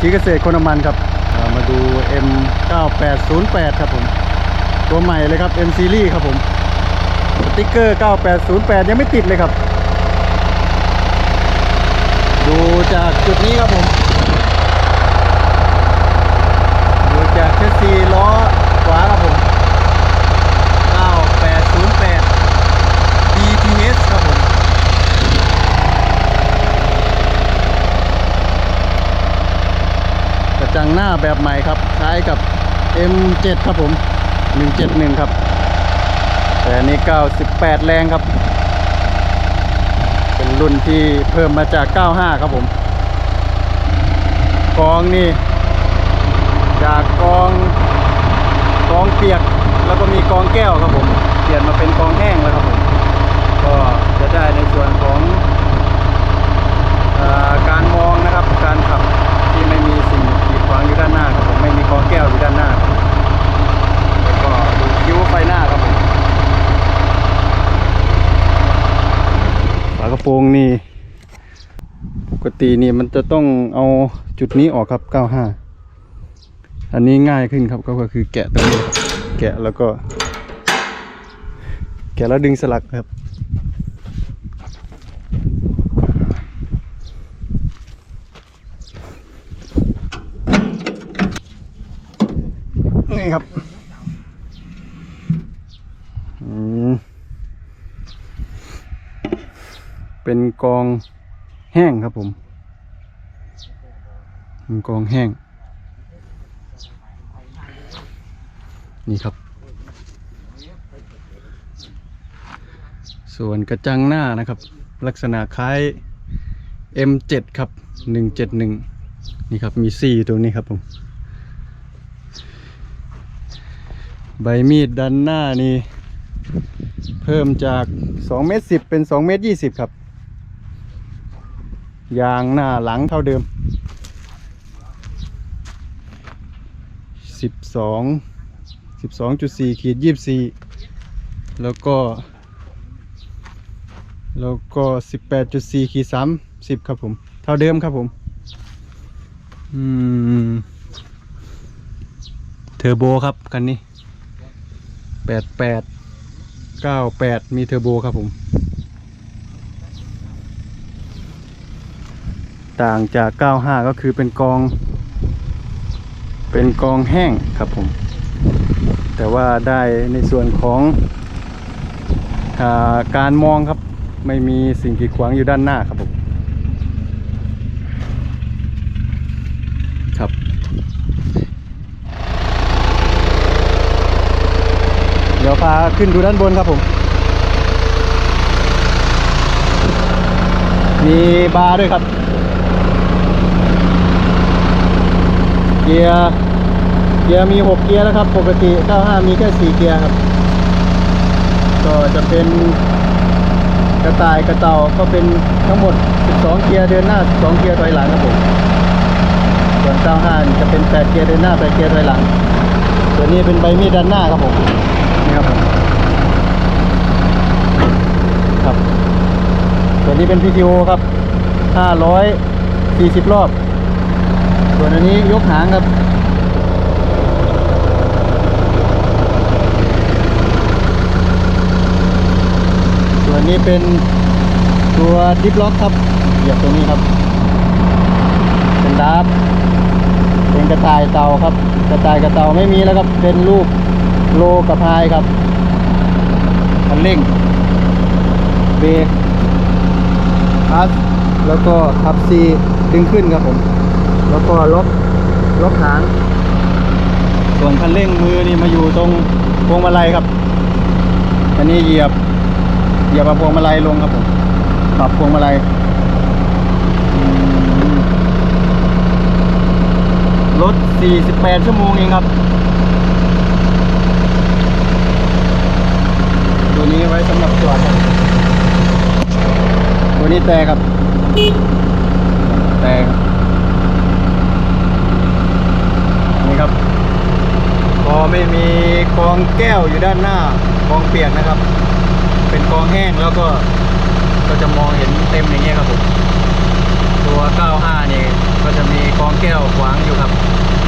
ถีเกษตรคนมันครับามาดู M9808 ครับผม ตัวใหม่เลยครับ M Series ครับผมสติ๊กเกอร์ 9808 ยังไม่ติดเลยครับ ดูจากจุดนี้ครับผม ดูจากเชสซีล้อ 5 แบบใหม่ครับคล้ายกับ M7 ครับผม 171 ครับ แต่อันนี้ 98 แรงครับ เป็นรุ่นที่เพิ่มมาจาก 95 ครับผมกองนี่ จากกองกองเปียกแล้วก็มีกองแก้วครับผมเปลี่ยนมาเป็นกองแห้งแล้วครับผมก็จะได้ในส่วนของอการมองนะครับการขับ วางอยู่ด้านหน้าครับผมไม่มีกองแก้วอยู่ด้านหน้าแล้วก็ดูคิ้วไฟหน้าครับผมฝากระโปรงนี่ปกตินี่มันจะต้องเอาจุดนี้ออกครับ 95 อันนี้ง่ายขึ้นครับก็คือแกะตรงนี้แกะแล้วก็ แกะแล้วดึงสลักครับ นี่ครับเป็นกองแห้งครับผมเป็นกองแห้ง นี่ครับ ส่วนกระจังหน้านะครับ ลักษณะคล้าย M7 ครับ 171 นี่ครับ มีซี่ตรงนี้ครับผม ใบมีดด้านหน้านี่ เพิ่มจาก2เมตร10 เป็น2เมตร20 ครับ ยางหน้าหลังเท่าเดิม 12 12.4ขีด24 แล้วก็ แล้วก็ 18.4ขีด30 ครับผม เท่าเดิมครับผม อืม เทอร์โบครับคันนี้ 88 98 มีเทอร์โบครับผม ต่างจาก 95 ก็คือเป็นกอง เป็นกองแห้งครับผม แต่ว่าได้ในส่วนของอาการมองครับ ไม่มีสิ่งกีดขวางอยู่ด้านหน้าครับผมครับ ดี๋ยวพาขึ้นดูด้านบนครับผม มีบาร์ด้วยครับ เกียร์ เกียร์มี 6 เกียร์แล้วครับ ปกติ 95 มีแค่ 4 เกียร์ครับ ก็จะเป็นกระต่ายกระเต่าก็เป็นทั้งหมด 12 เกียร์เดินหน้า 12 เกียร์ถอยหลังครับผม ส่วน95จะเป็น 8 เกียร์เดินหน้า 8 เกียร์ถอยหลังตัวนี้เป็นใบมีดด้านหน้าครับผม ครับครับตัวนี้เป็น PTO ครับ 540 รอบ ส่วนอันนี้ยกหางครับส่วนนี้เป็นตัวดิฟล็อกครับเหยียบตรงนี้ครับ เป็นดาบเป็นกระต่ายเตาครับ กระต่ายกระเตาไม่มีแล้วครับเป็นรูป โลกับพายครับคันเร่ง เบรกคลัสแล้วก็ขับซีดึงขึ้นครับผม แล้วก็ล็อกล็อกหาง ส่วนคันเร่งมือนี่มาอยู่ตรงพวงมาลัยครับ อันนี้เหยียบ เหยียบพวงมาลัยลงครับผมปรับพวงมาลัยรถ 48 ชั่วโมงเองครับ ไว้สำหรับจอดตัวนี้แต่ครับ แต่นี่ครับพอไม่มีกองแก้วอยู่ด้านหน้ากองเปียกนะครับ เป็นกองแห้งแล้วก็ก็จะมองเห็นเต็มอย่างเงี้ยครับผมตัว 95 นี่ก็จะมีกองแก้วขวางอยู่ครับ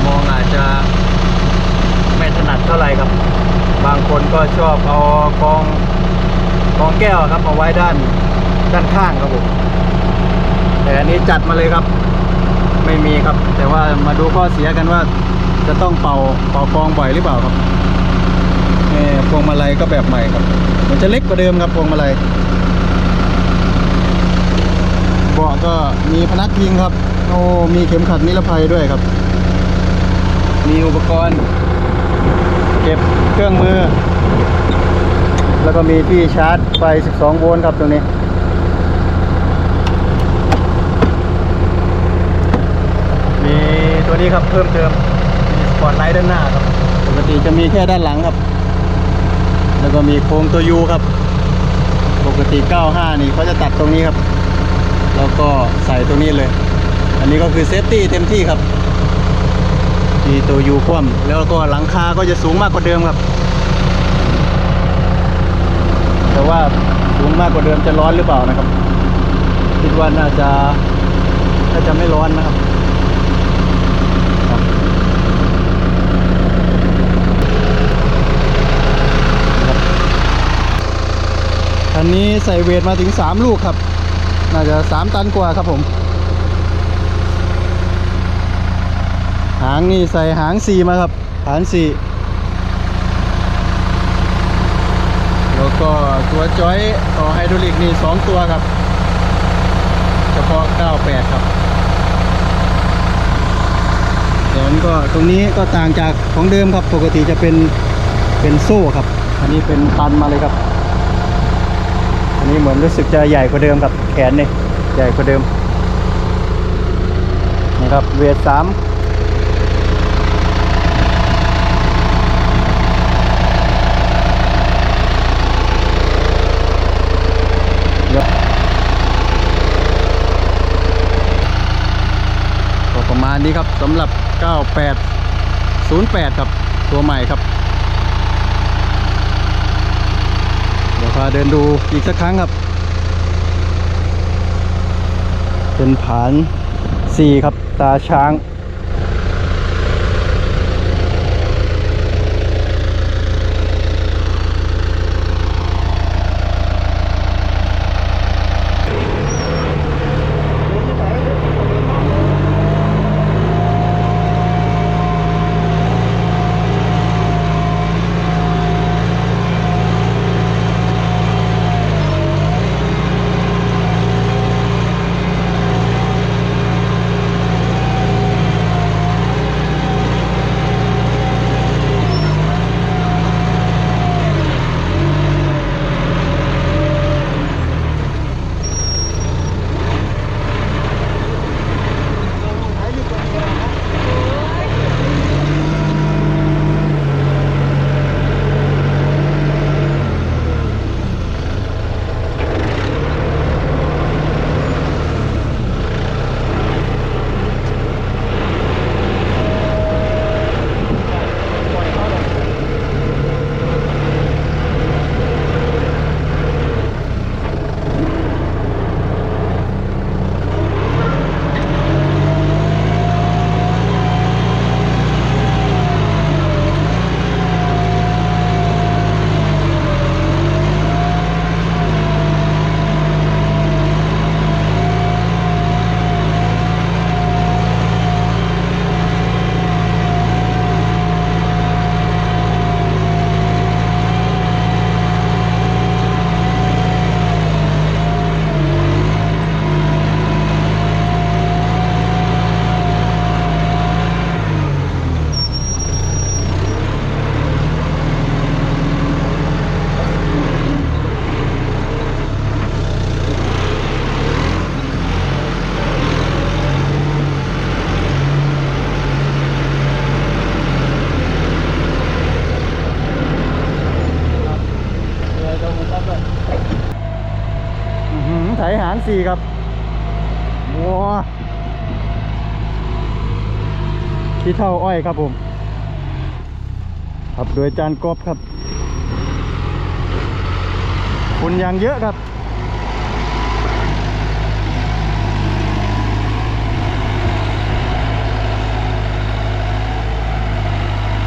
มองอาจจะไม่ถนัดเท่าไหร่ครับ บางคนก็ชอบเอาคอง กองแก้วครับเอาไว้ด้านด้านข้างครับผมแต่อันนี้จัดมาเลยครับ ไม่มีครับ แต่ว่ามาดูข้อเสียกันว่า จะต้องเป่าเป่ากองบ่อยหรือเปล่าครับนี่พวงมาลัยก็แบบใหม่ครับ มันจะเล็กกว่าเดิมครับพวงมาลัยเบาะก็มีพนักพิงครับ โอ้มีเข็มขัดนิรภัยด้วยครับ มีอุปกรณ์ เก็บเครื่องมือ แล้วก็มีที่ชาร์จไฟ 12 โวลต์ครับตรงนี้มีตัวนี้ครับเพิ่มเติมมีสปอตไลท์ด้านหน้าครับปกติจะมีแค่ด้านหลังครับ แล้วก็มีโครงตัวยูครับ ปกติ 95 นี่เขาจะตัดตรงนี้ครับ แล้วก็ใส่ตรงนี้เลย อันนี้ก็คือเซฟตี้เต็มที่ครับมีตัวยูคว่ำแล้วก็หลังคาก็จะสูงมากกว่าเดิมครับ แต่ว่าสูงมากกว่าเดิมจะร้อนหรือเปล่านะครับ คิดว่าน่าจะน่าจะไม่ร้อนนะครับครับครับคันนี้ใส่เวทมาถึง 3 ลูกครับ น่าจะ 3 ตันกว่าครับผม หางนี่ใส่หางสี่มาครับ หางสี่ แล้วก็ตัวจอยต่อไฮดรอลิกนี่สองตัวครับ เฉพาะ 98 ครับเดี๋ยวนั้นก็ตรงนี้ก็ต่างจากของเดิมครับ ปกติจะเป็นเป็นโซ่ครับ อันนี้เป็นตันมาเลยครับ อันนี้เหมือนรู้สึกจะใหญ่กว่าเดิมครับแขนนี่ใหญ่กว่าเดิมนะครับเวทสาม เยอะก็ประมาณ นี้ครับสำหรับ 9808 ครับ ตัวใหม่ครับ เดี๋ยวพาเดินดูอีกสักครั้งครับ เป็นผาน 4 ครับตาช้าง สี่ครับว้าขี้เท่าอ้อยครับผม ขับโดยจานกบครับคุณยางเยอะครับ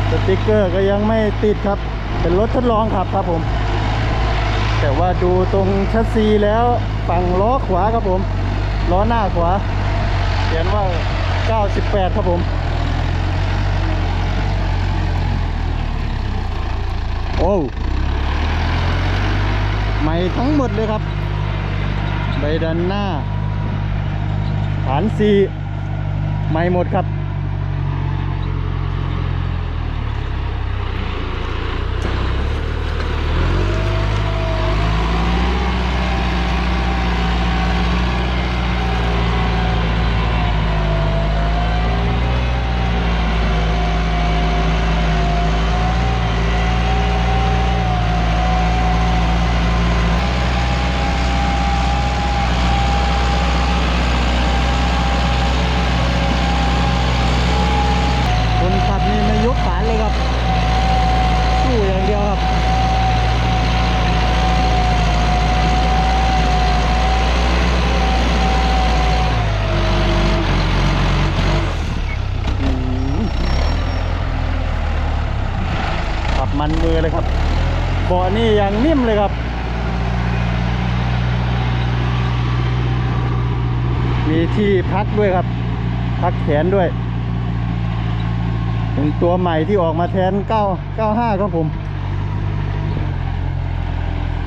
สติกเกอร์ก็ยังไม่ติดครับ เป็นรถทดลองขับครับผม แต่ว่าดูตรงชัสซีแล้ว ฝั่งล้อขวาครับผมล้อหน้าขวาเขียนว่า 98 ครับผม โอ้ใหม่ทั้งหมดเลยครับใบดันหน้าฐานซีใหม่หมดครับ คนขับนี่ไม่ยกขานเลยครับ สู้อย่างเดียวครับ อืมขับ มันมือเลยครับเบาะนี่ยังนิ่มเลยครับ มีที่พักด้วยครับ พักแขนด้วย เป็นตัวใหม่ที่ออกมาแทน 9 95 ครับผม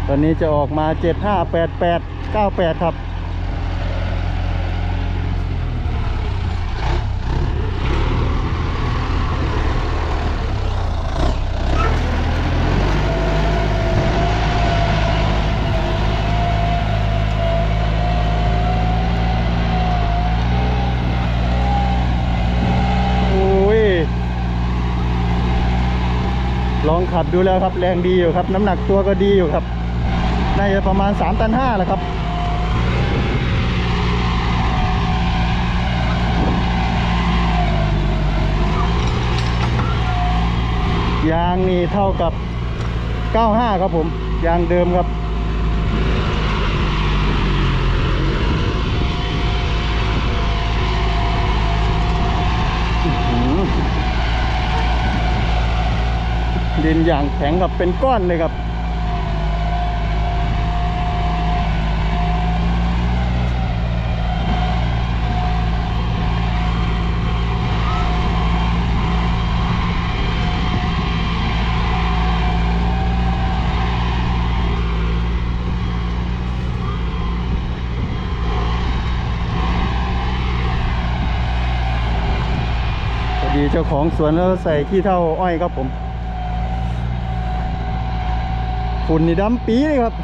ตอนนี้จะออกมา 75 88 98 ครับ โอ้ย ลอง ขับดูแล้วครับแรงดีอยู่ครับ น้ำหนักตัวก็ดีอยู่ครับน่าจะประมาณ 3 ตัน5แหละครับยางนี่เท่ากับ 95 ครับผม ยางเดิมครับ อื้อหือ ดินอย่างแข็งกับเป็นก้อนเลยครับพอดีเจ้าของสวนแล้วใส่ขี้เท่าอ้อยครับผม ฝุ่นนี่ดำปีเลยครับ